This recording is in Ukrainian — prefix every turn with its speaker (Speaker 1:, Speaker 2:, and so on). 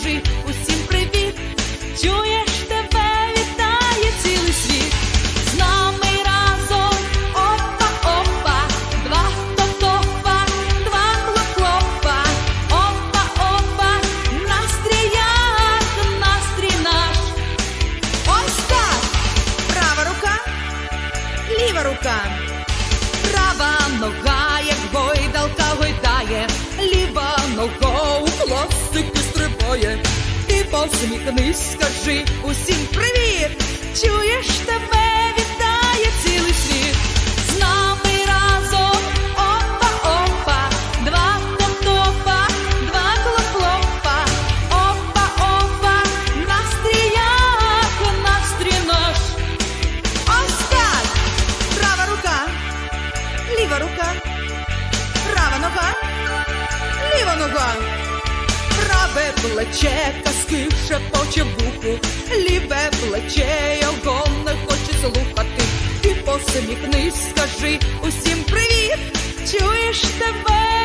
Speaker 1: скажи усім привіт, чуєш тебе, вітає цілий світ. З нами разом опа, опа, два топа, два хлопа, опа, опа, настрій настрій наш. Ось так! Права рука, ліва рука, права нога. Посміхнись, скажи усім привіт. Чуєш тебе, вітає цілий світ. З нами разом опа, опа, два топа, два клоп-клопа, опа, опа, настрій як настрій наш. Ось так! Права рука, ліва рука, права нога, плече казки шепоче вуху, ліве плече його не хоче слухати. Ти посміхнись, скажи усім привіт. Чуєш тебе,